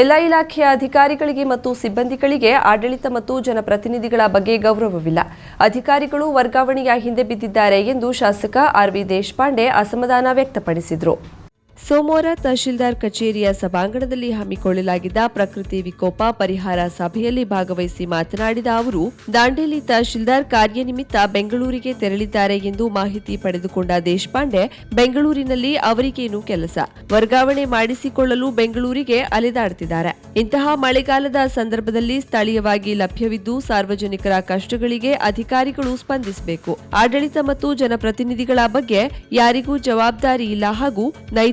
ಎಲ್ಲ ಇಲಾಖೆಯ ಅಧಿಕಾರಿಗಳಿಗೆ ಮತ್ತು ಸಿಬ್ಬಂದಿಗಳಿಗೆ ಆಡಳಿತ ಮತ್ತು ಜನಪ್ರತಿನಿಧಿಗಳ ಬಗ್ಗೆ ಗೌರವವಿಲ್ಲ. ಅಧಿಕಾರಿಗಳು ವರ್ಗಾವಣೆಯ ಹಿಂದೆ ಬಿದ್ದಿದ್ದಾರೆ ಎಂದು ಶಾಸಕ ಆರ್ವಿ ದೇಶಪಾಂಡೆ ಅಸಮಾಧಾನ ವ್ಯಕ್ತಪಡಿಸಿದರು. ಸೋಮವಾರ ತಹಶೀಲ್ದಾರ್ ಕಚೇರಿಯ ಸಭಾಂಗಣದಲ್ಲಿ ಹಮ್ಮಿಕೊಳ್ಳಲಾಗಿದ್ದ ಪ್ರಕೃತಿ ವಿಕೋಪ ಪರಿಹಾರ ಸಭೆಯಲ್ಲಿ ಭಾಗವಹಿಸಿ ಮಾತನಾಡಿದ ಅವರು, ದಾಂಡೇಲಿ ತಹಶೀಲ್ದಾರ್ ಕಾರ್ಯನಿಮಿತ್ತ ಬೆಂಗಳೂರಿಗೆ ತೆರಳಿದ್ದಾರೆ ಎಂದು ಮಾಹಿತಿ ಪಡೆದುಕೊಂಡ ದೇಶಪಾಂಡೆ, ಬೆಂಗಳೂರಿನಲ್ಲಿ ಅವರಿಗೇನು ಕೆಲಸ? ವರ್ಗಾವಣೆ ಮಾಡಿಸಿಕೊಳ್ಳಲು ಬೆಂಗಳೂರಿಗೆ ಅಲೆದಾಡುತ್ತಿದ್ದಾರೆ ಇಂತಹ ಮಳೆಗಾಲದ ಸಂದರ್ಭದಲ್ಲಿ ಸ್ಥಳೀಯವಾಗಿ ಲಭ್ಯವಿದ್ದು ಸಾರ್ವಜನಿಕರ ಕಷ್ಟಗಳಿಗೆ ಅಧಿಕಾರಿಗಳು ಸ್ಪಂದಿಸಬೇಕು. ಆಡಳಿತ ಮತ್ತು ಜನಪ್ರತಿನಿಧಿಗಳ ಬಗ್ಗೆ ಯಾರಿಗೂ ಜವಾಬ್ದಾರಿ ಇಲ್ಲ ಹಾಗೂ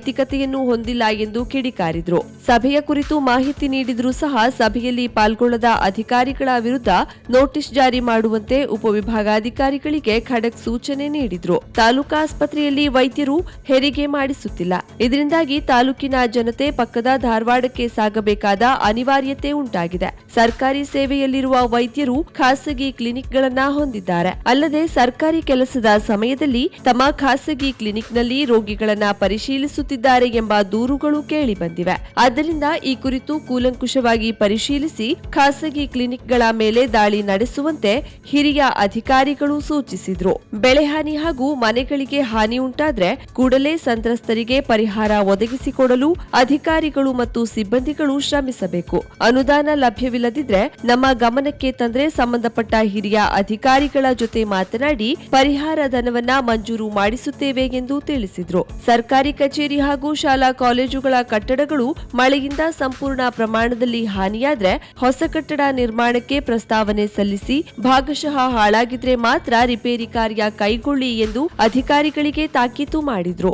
ನೈತಿಕತೆಯನ್ನು ಹೊಂದಿಲ್ಲ ಎಂದು ಕಿಡಿಕಾರಿದ್ರು. ಸಭೆಯ ಕುರಿತು ಮಾಹಿತಿ ನೀಡಿದ್ರೂ ಸಹ ಸಭೆಯಲ್ಲಿ ಪಾಲ್ಗೊಳ್ಳದ ಅಧಿಕಾರಿಗಳ ವಿರುದ್ಧ ನೋಟಿಸ್ ಜಾರಿ ಮಾಡುವಂತೆ ಉಪವಿಭಾಗಾಧಿಕಾರಿಗಳಿಗೆ ಖಡಕ್ ಸೂಚನೆ ನೀಡಿದ್ರು. ತಾಲೂಕಾ ಆಸ್ಪತ್ರೆಯಲ್ಲಿ ವೈದ್ಯರು ಹೆರಿಗೆ ಮಾಡಿಸುತ್ತಿಲ್ಲ. ಇದರಿಂದಾಗಿ ತಾಲೂಕಿನ ಜನತೆ ಪಕ್ಕದ ಧಾರವಾಡಕ್ಕೆ ಸಾಗಬೇಕಾದ ಅನಿವಾರ್ಯತೆ ಉಂಟಾಗಿದೆ. ಸರ್ಕಾರಿ ಸೇವೆಯಲ್ಲಿರುವ ವೈದ್ಯರು ಖಾಸಗಿ ಕ್ಲಿನಿಕ್ಗಳನ್ನ ಹೊಂದಿದ್ದಾರೆ. ಅಲ್ಲದೆ ಸರ್ಕಾರಿ ಕೆಲಸದ ಸಮಯದಲ್ಲಿ ತಮ್ಮ ಖಾಸಗಿ ಕ್ಲಿನಿಕ್ನಲ್ಲಿ ರೋಗಿಗಳನ್ನ ಪರಿಶೀಲಿಸುತ್ತಿದ್ದಾರೆ ಎಂಬ ದೂರುಗಳು ಕೇಳಿ ಬಂದಿವೆ ಆದ್ದರಿಂದ ಈ ಕುರಿತು ಕೂಲಂಕುಷವಾಗಿ ಪರಿಶೀಲಿಸಿ ಖಾಸಗಿ ಕ್ಲಿನಿಕ್ಗಳ ಮೇಲೆ ದಾಳಿ ನಡೆಸುವಂತೆ ಹಿರಿಯ ಅಧಿಕಾರಿಗಳು ಸೂಚಿಸಿದ್ರು. ಬೆಳೆಹಾನಿ ಹಾಗೂ ಮನೆಗಳಿಗೆ ಹಾನಿ ಉಂಟಾದ್ರೆ ಕೂಡಲೇ ಸಂತ್ರಸ್ತರಿಗೆ ಪರಿಹಾರ ಒದಗಿಸಿಕೊಡಲು ಅಧಿಕಾರಿಗಳು ಮತ್ತು ಸಿಬ್ಬಂದಿಗಳು ಶ್ರಮಿಸಬೇಕು. ಅನುದಾನ ಲಭ್ಯವಿಲ್ಲದಿದ್ರೆ ನಮ್ಮ ಗಮನಕ್ಕೆ ತಂದ್ರೆ ಸಂಬಂಧಪಟ್ಟ ಹಿರಿಯ ಅಧಿಕಾರಿಗಳ ಜೊತೆ ಮಾತನಾಡಿ ಪರಿಹಾರ ಧನವನ್ನ ಮಂಜೂರು ಮಾಡಿಸುತ್ತೇವೆ ಎಂದು ತಿಳಿಸಿದ್ರು. ಸರ್ಕಾರಿ ಕಚೇರಿ ಹಾಗೂ ಶಾಲಾ ಕಾಲೇಜುಗಳ ಕಟ್ಟಡಗಳು ಮಳೆಯಿಂದ ಸಂಪೂರ್ಣ ಪ್ರಮಾಣದಲ್ಲಿ ಹಾನಿಯಾದ್ರೆ ಹೊಸ ಕಟ್ಟಡ ನಿರ್ಮಾಣಕ್ಕೆ ಪ್ರಸ್ತಾವನೆ ಸಲ್ಲಿಸಿ ಭಾಗಶಃ ಹಾಳಾಗಿದ್ರೆ ಮಾತ್ರ ರಿಪೇರಿ ಕಾರ್ಯ ಕೈಗೊಳ್ಳಿ ಎಂದು ಅಧಿಕಾರಿಗಳಿಗೆ ತಾಕೀತು ಮಾಡಿದ್ರು.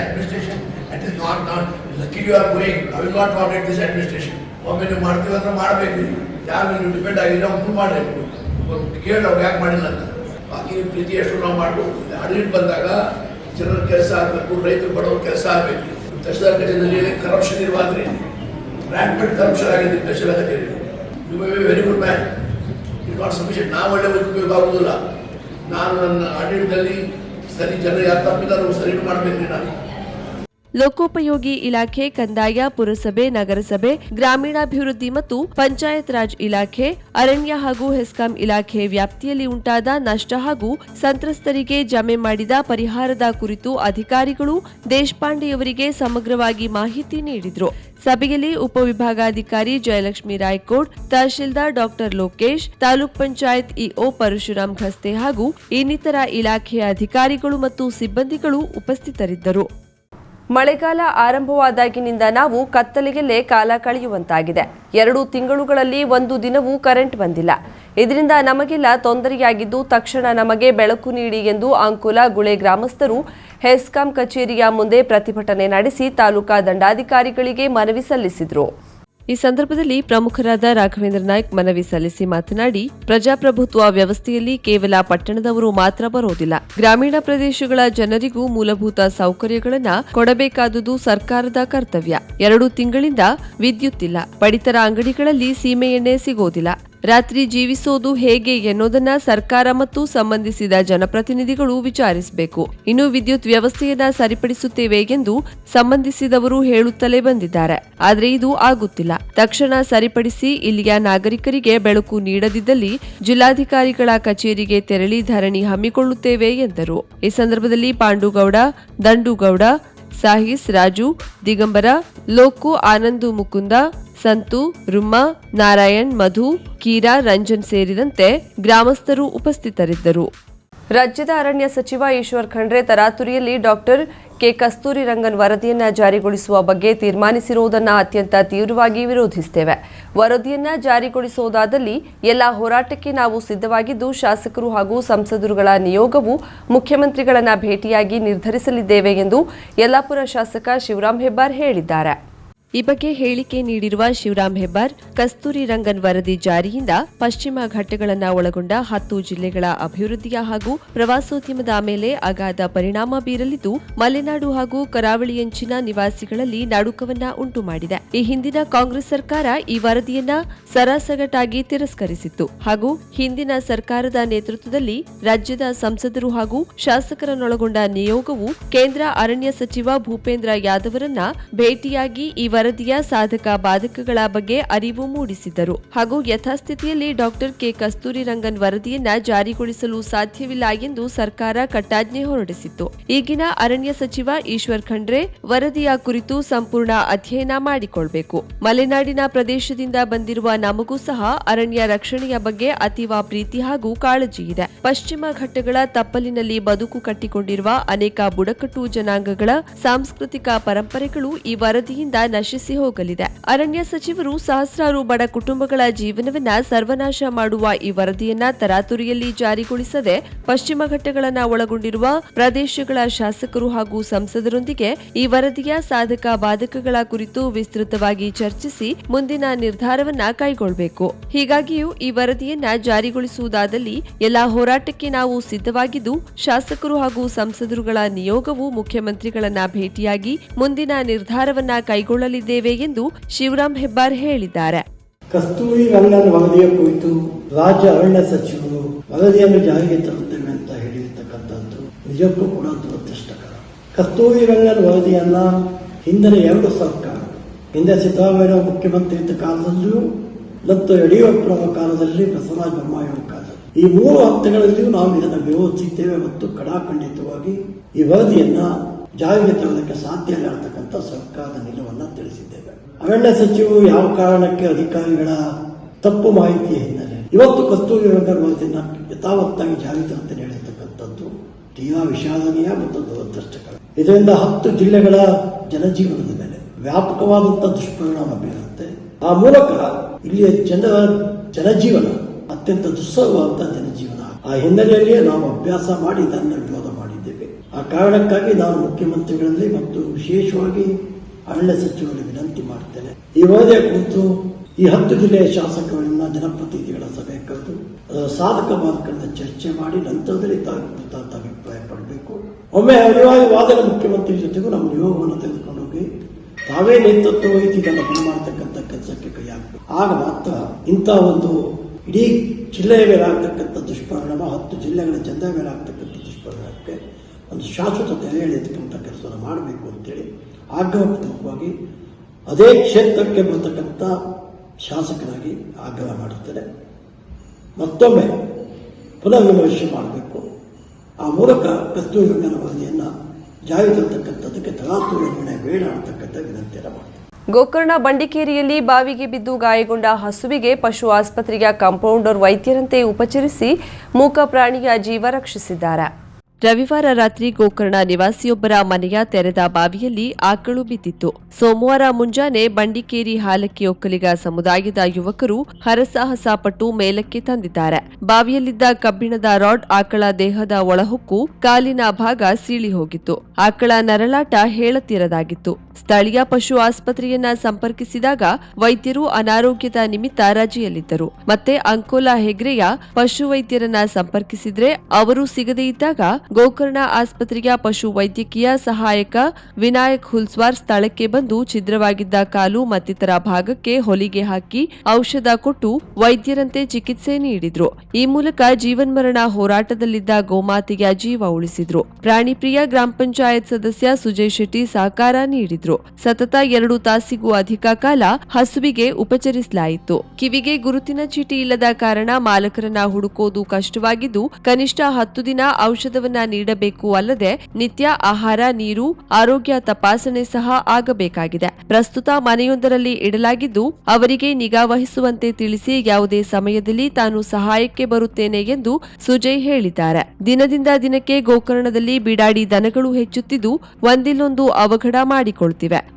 Administration at is not not lucky you are going I will not contact this administration ಒಮ್ಮೆ ನೀವು ಮಾಡ್ತೀವಿ ಅಂದ್ರೆ ಮಾಡಬೇಕು. ಯಾರು ನೀವು ಡಿಪೆಂಡ್ ಆಗಿಲ್ಲ ಅವ್ರು ಮಾಡಬೇಕು ಕೇಳಿ ಅವ್ರು ಯಾಕೆ ಮಾಡಿಲ್ಲ ಅಂತ. ಬಾಕಿ ನಿಮ್ಮ ಪ್ರೀತಿ ಎಷ್ಟು ನಾವು ಮಾಡ್ಬೋದು. ಆಡಿಟ್ ಬಂದಾಗ ಜನರ ಕೆಲಸ ಆಗಬೇಕು, ರೈತರು ಬಡವ್ರ ಕೆಲಸ ಆಗಬೇಕು. ತಹಶೀಲ್ದಾರ್ ಕಚೇರಿಯಲ್ಲಿ ಕರಪ್ಷನ್ ಇರುವಾದ್ರೆ ರ್ಯಾಂಪೆಂಟ್ ಕರಪ್ಷನ್ ಆಗಿದೆ ತಹಶೀಲ್ದಾರ್ ಕಚೇರಿ you may be very good man it not sufficient ನಾವು ಒಳ್ಳೆ ಉಪಯೋಗ ಆಗುವುದಿಲ್ಲ. ನಾನು ನನ್ನ ಆಡಳಿತದಲ್ಲಿ ಸರಿ ಜನ ಯಾರು ತಪ್ಪಿದ್ದಾರೆ ಸರಿ ಮಾಡಬೇಕು ನಾನು. ಲೋಕೋಪಯೋಗಿ ಇಲಾಖೆ, ಕಂದಾಯ, ಪುರಸಭೆ, ನಗರಸಭೆ, ಗ್ರಾಮೀಣಾಭಿವೃದ್ಧಿ ಮತ್ತು ಪಂಚಾಯತ್ ರಾಜ್ ಇಲಾಖೆ, ಅರಣ್ಯ ಹಾಗೂ ಹೆಸ್ಕಾಂ ಇಲಾಖೆ ವ್ಯಾಪ್ತಿಯಲ್ಲಿ ಉಂಟಾದ ನಷ್ಟ ಹಾಗೂ ಸಂತ್ರಸ್ತರಿಗೆ ಜಮೆ ಮಾಡಿದ ಪರಿಹಾರದ ಕುರಿತು ಅಧಿಕಾರಿಗಳು ದೇಶಪಾಂಡೆಯವರಿಗೆ ಸಮಗ್ರವಾಗಿ ಮಾಹಿತಿ ನೀಡಿದರು. ಸಭೆಯಲ್ಲಿ ಉಪವಿಭಾಗಾಧಿಕಾರಿ ಜಯಲಕ್ಷ್ಮಿ ರಾಯ್ಕೋಡ್ ತಹಶೀಲ್ದಾರ್ ಡಾಕ್ಟರ್ ಲೋಕೇಶ್, ತಾಲೂಕ್ ಪಂಚಾಯತ್ ಇಒ ಪರಶುರಾಮ್ ಖಸ್ತೆ ಹಾಗೂ ಇನ್ನಿತರ ಇಲಾಖೆಯ ಅಧಿಕಾರಿಗಳು ಮತ್ತು ಸಿಬ್ಬಂದಿಗಳು ಉಪಸ್ಥಿತರಿದ್ದರು. ಮಳೆಗಾಲ ಆರಂಭವಾದಾಗಿನಿಂದ ನಾವು ಕತ್ತಲೆಯಲ್ಲೇ ಕಾಲ ಕಳೆಯುವಂತಾಗಿದೆ. ಎರಡು ತಿಂಗಳುಗಳಲ್ಲಿ ಒಂದು ದಿನವೂ ಕರೆಂಟ್ ಬಂದಿಲ್ಲ. ಇದರಿಂದ ನಮಗೆಲ್ಲ ತೊಂದರೆಯಾಗಿದ್ದು ತಕ್ಷಣ ನಮಗೆ ಬೆಳಕು ನೀಡಿ ಎಂದು ಅಂಕುಲ ಗುಳೆ ಗ್ರಾಮಸ್ಥರು ಹೆಸ್ಕಾಂ ಕಚೇರಿಯ ಮುಂದೆ ಪ್ರತಿಭಟನೆ ನಡೆಸಿ ತಾಲೂಕಾ ದಂಡಾಧಿಕಾರಿಗಳಿಗೆ ಮನವಿ ಸಲ್ಲಿಸಿದರು. ಈ ಸಂದರ್ಭದಲ್ಲಿ ಪ್ರಮುಖರಾದ ರಾಘವೇಂದ್ರ ನಾಯ್ಕ್ ಮನವಿ ಸಲ್ಲಿಸಿ ಮಾತನಾಡಿ, ಪ್ರಜಾಪ್ರಭುತ್ವ ವ್ಯವಸ್ಥೆಯಲ್ಲಿ ಕೇವಲ ಪಟ್ಟಣದವರು ಮಾತ್ರ ಬರೋದಿಲ್ಲ ಗ್ರಾಮೀಣ ಪ್ರದೇಶಗಳ ಜನರಿಗೂ ಮೂಲಭೂತ ಸೌಕರ್ಯಗಳನ್ನು ಕೊಡಬೇಕಾದುದು ಸರ್ಕಾರದ ಕರ್ತವ್ಯ. ಎರಡು ತಿಂಗಳಿಂದ ವಿದ್ಯುತ್ ಇಲ್ಲ. ಪಡಿತರ ಅಂಗಡಿಗಳಲ್ಲಿ ಸೀಮೆ ಎಣ್ಣೆ ಸಿಗೋದಿಲ್ಲ. ರಾತ್ರಿ ಜೀವಿಸೋದು ಹೇಗೆ ಎನ್ನುವುದನ್ನ ಸರ್ಕಾರ ಮತ್ತು ಸಂಬಂಧಿಸಿದ ಜನಪ್ರತಿನಿಧಿಗಳು ವಿಚಾರಿಸಬೇಕು. ಇನ್ನು ವಿದ್ಯುತ್ ವ್ಯವಸ್ಥೆಯನ್ನ ಸರಿಪಡಿಸುತ್ತೇವೆ ಎಂದು ಸಂಬಂಧಿಸಿದವರು ಹೇಳುತ್ತಲೇ ಬಂದಿದ್ದಾರೆ. ಆದರೆ ಇದು ಆಗುತ್ತಿಲ್ಲ. ತಕ್ಷಣ ಸರಿಪಡಿಸಿ ಇಲ್ಲಿಯ ನಾಗರಿಕರಿಗೆ ಬೆಳಕು ನೀಡದಿದ್ದಲ್ಲಿ ಜಿಲ್ಲಾಧಿಕಾರಿಗಳ ಕಚೇರಿಗೆ ತೆರಳಿ ಧರಣಿ ಹಮ್ಮಿಕೊಳ್ಳುತ್ತೇವೆ ಎಂದರು. ಈ ಸಂದರ್ಭದಲ್ಲಿ ಪಾಂಡುಗೌಡ, ದಂಡುಗೌಡ, ಸಾಹಿಸ್, ರಾಜು, ದಿಗಂಬರ, ಲೋಕು, ಆನಂದು ಮುಕುಂದ ಸಂತು ರುಮ್ಮ ನಾರಾಯಣ್, ಮಧು, ಕೀರಾ, ರಂಜನ್ ಸೇರಿದಂತೆ ಗ್ರಾಮಸ್ಥರು ಉಪಸ್ಥಿತರಿದ್ದರು. ರಾಜ್ಯದ ಅರಣ್ಯ ಸಚಿವ ಈಶ್ವರ್ ಖಂಡ್ರೆ ತರಾತುರಿಯಲ್ಲಿ ಡಾಕ್ಟರ್ ಕೆ ಕಸ್ತೂರಿ ರಂಗನ್ ವರದಿಯನ್ನ ಜಾರಿಗೊಳಿಸುವ ಬಗ್ಗೆ ತೀರ್ಮಾನಿಸಿರುವುದನ್ನು ಅತ್ಯಂತ ತೀವ್ರವಾಗಿ ವಿರೋಧಿಸುತ್ತೇವೆ ವರದಿಯನ್ನ ಜಾರಿಗೊಳಿಸುವುದಾದಲ್ಲಿ ಎಲ್ಲ ಹೋರಾಟಕ್ಕೆ ನಾವು ಸಿದ್ಧವಾಗಿದ್ದು, ಶಾಸಕರು ಹಾಗೂ ಸಂಸದರುಗಳ ನಿಯೋಗವು ಮುಖ್ಯಮಂತ್ರಿಗಳನ್ನು ಭೇಟಿಯಾಗಿ ನಿರ್ಧರಿಸಲಿದ್ದೇವೆ ಎಂದು ಯಲ್ಲಾಪುರ ಶಾಸಕ ಶಿವರಾಂ ಹೆಬ್ಬಾರ್ ಹೇಳಿದ್ದಾರೆ. ಈ ಬಗ್ಗೆ ಹೇಳಿಕೆ ನೀಡಿರುವ ಶಿವರಾಮ್ ಹೆಬ್ಬಾರ್, ಕಸ್ತೂರಿ ರಂಗನ್ ವರದಿ ಜಾರಿಯಿಂದ ಪಶ್ಚಿಮ ಘಟ್ಟಗಳನ್ನ ಒಳಗೊಂಡ ಹತ್ತು ಜಿಲ್ಲೆಗಳ ಅಭಿವೃದ್ಧಿಯ ಹಾಗೂ ಪ್ರವಾಸೋದ್ಯಮದ ಮೇಲೆ ಅಗಾಧ ಪರಿಣಾಮ ಬೀರಲಿದ್ದು, ಮಲೆನಾಡು ಹಾಗೂ ಕರಾವಳಿಯಂಚಿನ ನಿವಾಸಿಗಳಲ್ಲಿ ನಡುಕವನ್ನ ಉಂಟು ಮಾಡಿದೆ. ಈ ಹಿಂದಿನ ಕಾಂಗ್ರೆಸ್ ಸರ್ಕಾರ ಈ ವರದಿಯನ್ನ ಸರಾಸಗಟಾಗಿ ತಿರಸ್ಕರಿಸಿತ್ತು. ಹಾಗೂ ಹಿಂದಿನ ಸರ್ಕಾರದ ನೇತೃತ್ವದಲ್ಲಿ ರಾಜ್ಯದ ಸಂಸದರು ಹಾಗೂ ಶಾಸಕರನ್ನೊಳಗೊಂಡ ನಿಯೋಗವು ಕೇಂದ್ರ ಅರಣ್ಯ ಸಚಿವ ಭೂಪೇಂದ್ರ ಯಾದವರನ್ನ ಭೇಟಿಯಾಗಿ ಈ ವರದಿಯ ಸಾಧಕ ಬಾಧಕಗಳ ಬಗ್ಗೆ ಅರಿವು ಮೂಡಿಸಿದರು. ಹಾಗೂ ಯಥಾಸ್ಥಿತಿಯಲ್ಲಿ ಡಾಕ್ಟರ್ ಕೆ. ಕಸ್ತೂರಿ ರಂಗನ್ ವರದಿಯನ್ನ ಜಾರಿಗೊಳಿಸಲು ಸಾಧ್ಯವಿಲ್ಲ ಎಂದು ಸರ್ಕಾರ ಕಟ್ಟಾಜ್ಞೆ ಹೊರಡಿಸಿತ್ತು. ಈಗಿನ ಅರಣ್ಯ ಸಚಿವ ಈಶ್ವರ್ ಖಂಡ್ರೆ ವರದಿಯ ಕುರಿತು ಸಂಪೂರ್ಣ ಅಧ್ಯಯನ ಮಾಡಿಕೊಳ್ಬೇಕು. ಮಲೆನಾಡಿನ ಪ್ರದೇಶದಿಂದ ಬಂದಿರುವ ನಮಗೂ ಸಹ ಅರಣ್ಯ ರಕ್ಷಣೆಯ ಬಗ್ಗೆ ಅತೀವ ಪ್ರೀತಿ ಹಾಗೂ ಕಾಳಜಿ ಇದೆ. ಪಶ್ಚಿಮ ಘಟ್ಟಗಳ ತಪ್ಪಲಿನಲ್ಲಿ ಬದುಕು ಕಟ್ಟಿಕೊಂಡಿರುವ ಅನೇಕ ಬುಡಕಟ್ಟು ಜನಾಂಗಗಳ ಸಾಂಸ್ಕೃತಿಕ ಪರಂಪರೆಗಳು ಈ ವರದಿಯಿಂದ ನಶಿಸಿ ಹೋಗಲಿದೆ. ಅರಣ್ಯ ಸಚಿವರು ಸಹಸ್ರಾರು ಬಡ ಕುಟುಂಬಗಳ ಜೀವನವನ್ನ ಸರ್ವನಾಶ ಮಾಡುವ ಈ ವರದಿಯನ್ನ ತರಾತುರಿಯಲ್ಲಿ ಜಾರಿಗೊಳಿಸದೆ ಪಶ್ಚಿಮ ಘಟ್ಟಗಳನ್ನ ಒಳಗೊಂಡಿರುವ ಪ್ರದೇಶಗಳ ಶಾಸಕರು ಹಾಗೂ ಸಂಸದರೊಂದಿಗೆ ಈ ವರದಿಯ ಸಾಧಕ ಬಾಧಕಗಳ ಕುರಿತು ವಿಸ್ತೃತವಾಗಿ ಚರ್ಚಿಸಿ ಮುಂದಿನ ನಿರ್ಧಾರವನ್ನ ಕೈಗೊಳ್ಳಬೇಕು ಹೀಗಾಗಿಯೂ ಈ ವರದಿಯನ್ನ ಜಾರಿಗೊಳಿಸುವುದಾದಲ್ಲಿ ಎಲ್ಲಾ ಹೋರಾಟಕ್ಕೆ ನಾವು ಸಿದ್ಧವಾಗಿದ್ದು, ಶಾಸಕರು ಹಾಗೂ ಸಂಸದರುಗಳ ನಿಯೋಗವು ಮುಖ್ಯಮಂತ್ರಿಗಳನ್ನ ಭೇಟಿಯಾಗಿ ಮುಂದಿನ ನಿರ್ಧಾರವನ್ನ ಕೈಗೊಳ್ಳಲಿದ್ದೇವೆ ಎಂದು ಶಿವರಾಮ್ ಹೆಬ್ಬಾರ್ ಹೇಳಿದ್ದಾರೆ. ಕಸ್ತೂರಿ ರಂಗನ್ ವರದಿಯ ಕುರಿತು ರಾಜ್ಯ ಅರಣ್ಯ ಸಚಿವರು ವರದಿಯನ್ನು ಜಾರಿಗೆ ತರುತ್ತೇವೆ ಅಂತ ಹೇಳಿರ್ತಕ್ಕಂಥದ್ದು ನಿಜಕ್ಕೂ ಕೂಡ ದುರದೃಷ್ಟಕರ. ಕಸ್ತೂರಿ ರಂಗನ ವರದಿಯನ್ನ ಹಿಂದಿನ ಎರಡು ಸರ್ಕಾರ, ಹಿಂದೆ ಸಿದ್ದರಾಮಯ್ಯ ಮುಖ್ಯಮಂತ್ರಿ ಇದ್ದ ಕಾಲದಲ್ಲಿಯೂ ಮತ್ತು ಯಡಿಯೂರಪ್ಪನವರ ಕಾಲದಲ್ಲಿ ಬಸವರಾಜ ಬೊಮ್ಮಾಯಿಯವರ ಕಾಲದಲ್ಲಿ. ಈ ಮೂರು ಹಂತಗಳಲ್ಲಿಯೂ ನಾವು ಇದನ್ನು ವಿರೋಧಿಸಿದ್ದೇವೆ ಮತ್ತು ಕಡಾಖಂಡಿತವಾಗಿ ಈ ವರದಿಯನ್ನ ಜಾರಿಗೆ ತರೋದಕ್ಕೆ ಸಾಧ್ಯ ಇಲ್ಲ ಅಂತಕ್ಕಂಥ ಸರ್ಕಾರದ ನಿಲುವನ್ನು ತಿಳಿಸಿದ್ದೇವೆ ಅರಣ್ಯ ಸಚಿವರು ಯಾವ ಕಾರಣಕ್ಕೆ ಅಧಿಕಾರಿಗಳ ತಪ್ಪು ಮಾಹಿತಿಯ ಹಿನ್ನೆಲೆ? ಇವತ್ತು ಕಸ್ತೂರಿ ರಂಗರ್ ವರದಿಯನ್ನ ಯಥಾವತ್ತಾಗಿ ಜಾರಿ ತರುತ್ತೇನೆ ಹೇಳಿರ್ತಕ್ಕಂಥದ್ದು ತೀರಾ ವಿಷಾದನೀಯ ಮತ್ತು ದುರದೃಷ್ಟಕರ. ಇದರಿಂದ ಹತ್ತು ಜಿಲ್ಲೆಗಳ ಜನಜೀವನದ ಮೇಲೆ ವ್ಯಾಪಕವಾದಂತಹ ದುಷ್ಪರಿಣಾಮ ಬೀರುತ್ತೆ. ಆ ಮೂಲಕ ಇಲ್ಲಿಯ ಜನರ ಜನಜೀವನ ಅತ್ಯಂತ ದುಸ್ಸರವಾದಂತಹ ಜನಜೀವನ. ಆ ಹಿನ್ನೆಲೆಯಲ್ಲಿಯೇ ನಾವು ಅಭ್ಯಾಸ ಮಾಡಿ ಇದನ್ನು ವಿರೋಧ ಮಾಡಿದ್ದೇವೆ. ಆ ಕಾರಣಕ್ಕಾಗಿ ನಾನು ಮುಖ್ಯಮಂತ್ರಿಗಳಲ್ಲಿ ಮತ್ತು ವಿಶೇಷವಾಗಿ ಅರಣ್ಯ ಸಚಿವರಿಗೆ ವಿನಂತಿ ಮಾಡ್ತೇನೆ. ವರದಿಯ ಕುರಿತು ಈ ಹತ್ತು ಜಿಲ್ಲೆಯ ಶಾಸಕರನ್ನ ಜನಪ್ರತಿನಿಧಿಗಳ ಸಭೆ ಕರೆದು ಸಾಧಕ ಬಾಧಕಗಳನ್ನ ಚರ್ಚೆ ಮಾಡಿ ನಂತರದಲ್ಲಿ ತಾವು ಅಭಿಪ್ರಾಯ ಪಡಬೇಕು. ಒಮ್ಮೆ ಅನಿವಾರ್ಯವಾದರೆ ಮುಖ್ಯಮಂತ್ರಿ ಜೊತೆಗೂ ನಮ್ಮ ನಿಯೋಗವನ್ನು ತೆಗೆದುಕೊಂಡು ಹೋಗಿ, ತಾವೇ ನೇತೃತ್ವ ವಹಿಸಿ ಇದನ್ನು ಬಂದ್ ಮಾಡತಕ್ಕಂಥ ಕೆಲಸಕ್ಕೆ ಕೈ ಹಾಕಬೇಕು. ಆಗ ಮಾತ್ರ ಇಂಥ ಒಂದು ಇಡೀ ಜಿಲ್ಲೆಯ ಮೇಲೆ ಆಗ್ತಕ್ಕಂಥ ದುಷ್ಪರಿಣಾಮ, ಹತ್ತು ಜಿಲ್ಲೆಗಳ ಜನರ ಮೇಲೆ ಆಗ್ತಕ್ಕಂಥ ದುಷ್ಪರಿಣಾಮಕ್ಕೆ ಒಂದು ಶಾಶ್ವತ ತೆರೆ ಎಳೆಯತಕ್ಕಂಥ ಕೆಲಸವನ್ನು ಮಾಡಬೇಕು ಅಂತೇಳಿ ಆಗ್ರಹಪೂರ್ವಕವಾಗಿ ಅದೇ ಕ್ಷೇತ್ರಕ್ಕೆ ಬರ್ತಕ್ಕಂಥ ಶಾಸಕರಾಗಿ ಆಗ್ರಹ ಮಾಡುತ್ತೇನೆ. ಮತ್ತೊಮ್ಮೆ ಪುನರ್ವಿಮರ್ಶೆ ಮಾಡಬೇಕು. ಆ ಮೂಲಕ ಕಸ್ತೂರಿ ರಂಗನ ವರದಿಯನ್ನು ಜಾರಿ ತರತಕ್ಕಂಥದ್ದಕ್ಕೆ ತಲಾತು ನಿರ್ಣಯ ಬೇಡ ಅಂತಕ್ಕಂಥ ವಿನಂತಿಯನ್ನು ಮಾಡ್ತೇನೆ. ಗೋಕರ್ಣ ಬಂಡಿಕೇರಿಯಲ್ಲಿ ಬಾವಿಗೆ ಬಿದ್ದು ಗಾಯಗೊಂಡ ಹಸುವಿಗೆ ಪಶು ಆಸ್ಪತ್ರೆಯ ಕಾಂಪೌಂಡರ್ ವೈದ್ಯರಂತೆ ಉಪಚರಿಸಿ ಮೂಕ ಪ್ರಾಣಿಯ ಜೀವ ರಕ್ಷಿಸಿದ್ದಾರೆ. ರವಿವಾರ ರಾತ್ರಿ ಗೋಕರ್ಣ ನಿವಾಸಿಯೊಬ್ಬರ ಮನೆಯ ತೆರೆದ ಬಾವಿಯಲ್ಲಿ ಆಕಳು ಬಿದ್ದಿತ್ತು. ಸೋಮವಾರ ಮುಂಜಾನೆ ಬಂಡಿಕೇರಿ ಹಾಲಕ್ಕಿ ಒಕ್ಕಲಿಗ ಸಮುದಾಯದ ಯುವಕರು ಹರಸಾಹಸ ಪಟ್ಟು ಮೇಲಕ್ಕೆ ತಂದಿದ್ದಾರೆ. ಬಾವಿಯಲ್ಲಿದ್ದ ಕಬ್ಬಿಣದ ರಾಡ್ ಆಕಳ ದೇಹದ ಒಳಹೊಕ್ಕು, ಕಾಲಿನ ಭಾಗ ಸೀಳಿ ಹೋಗಿತ್ತು ಆಕಳ ನರಳಾಟ ಹೇಳತೀರದಾಗಿತ್ತು ಸ್ಥಳೀಯ ಪಶು ಆಸ್ಪತ್ರೆಯನ್ನ ಸಂಪರ್ಕಿಸಿದಾಗ ವೈದ್ಯರು ಅನಾರೋಗ್ಯದ ನಿಮಿತ್ತ ರಜೆಯಲ್ಲಿದ್ದರು. ಮತ್ತೆ ಅಂಕೋಲಾ ಹೆಗ್ರೆಯ ಪಶು ವೈದ್ಯರನ್ನ ಸಂಪರ್ಕಿಸಿದ್ರೆ ಅವರು ಸಿಗದೇ ಇದ್ದಾಗ ಗೋಕರ್ಣ ಆಸ್ಪತ್ರೆಯ ಪಶು ವೈದ್ಯಕೀಯ ಸಹಾಯಕ ವಿನಾಯಕ್ ಹುಲ್ಸ್ವಾರ್ ಸ್ಥಳಕ್ಕೆ ಬಂದು ಛಿದ್ರವಾಗಿದ್ದ ಕಾಲು ಮತ್ತಿತರ ಭಾಗಕ್ಕೆ ಹೊಲಿಗೆ ಹಾಕಿ ಔಷಧ ಕೊಟ್ಟು ವೈದ್ಯರಂತೆ ಚಿಕಿತ್ಸೆ ನೀಡಿದ್ರು. ಈ ಮೂಲಕ ಜೀವನ್ಮರಣ ಹೋರಾಟದಲ್ಲಿದ್ದ ಗೋಮಾತೆಯ ಜೀವ ಉಳಿಸಿದ್ರು. ಪ್ರಾಣಿಪ್ರಿಯ ಗ್ರಾಮ ಪಂಚಾಯತ್ ಸದಸ್ಯ ಸುಜಯ್ ಶೆಟ್ಟಿ ಸಹಕಾರ ನೀಡಿದ್ರು. ಸತತ ಎರಡು ತಾಸಿಗೂ ಅಧಿಕ ಕಾಲ ಹಸುವಿಗೆ ಉಪಚರಿಸಲಾಯಿತು. ಕಿವಿಗೆ ಗುರುತಿನ ಚೀಟಿ ಇಲ್ಲದ ಕಾರಣ ಮಾಲಕರನ್ನ ಹುಡುಕೋದು ಕಷ್ಟವಾಗಿದ್ದು, ಕನಿಷ್ಠ ಹತ್ತು ದಿನ ಔಷಧವನ್ನ ನೀಡಬೇಕು ಅಲ್ಲದೆ ನಿತ್ಯ ಆಹಾರ, ನೀರು, ಆರೋಗ್ಯ ತಪಾಸಣೆ ಸಹ ಆಗಬೇಕಾಗಿದೆ. ಪ್ರಸ್ತುತ ಮನೆಯೊಂದರಲ್ಲಿ ಇಡಲಾಗಿದ್ದು, ಅವರಿಗೆ ನಿಗಾ ವಹಿಸುವಂತೆ ತಿಳಿಸಿ ಯಾವುದೇ ಸಮಯದಲ್ಲಿ ತಾನು ಸಹಾಯಕ್ಕೆ ಬರುತ್ತೇನೆ ಎಂದು ಸುಜಯ್ ಹೇಳಿದ್ದಾರೆ. ದಿನದಿಂದ ದಿನಕ್ಕೆ ಗೋಕರ್ಣದಲ್ಲಿ ಬಿಡಾಡಿ ದನಗಳು ಹೆಚ್ಚುತ್ತಿದ್ದು, ಒಂದಿಲ್ಲೊಂದು ಅವಘಡ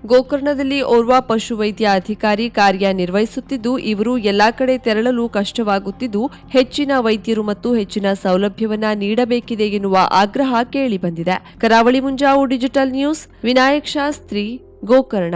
ಗೋಕರ್ಣದಲ್ಲಿ ಓರ್ವ ಪಶುವೈದ್ಯ ಅಧಿಕಾರಿ ಕಾರ್ಯನಿರ್ವಹಿಸುತ್ತಿದ್ದು, ಇವರು ಎಲ್ಲಾ ಕಡೆ ತೆರಳಲು ಕಷ್ಟವಾಗುತ್ತಿದ್ದು, ಹೆಚ್ಚಿನ ವೈದ್ಯರು ಮತ್ತು ಹೆಚ್ಚಿನ ಸೌಲಭ್ಯವನ್ನ ನೀಡಬೇಕಿದೆ ಎನ್ನುವ ಆಗ್ರಹ ಕೇಳಿಬಂದಿದೆ. Karavali Munjavu digital news, Vinayak Shastri, Gokarna.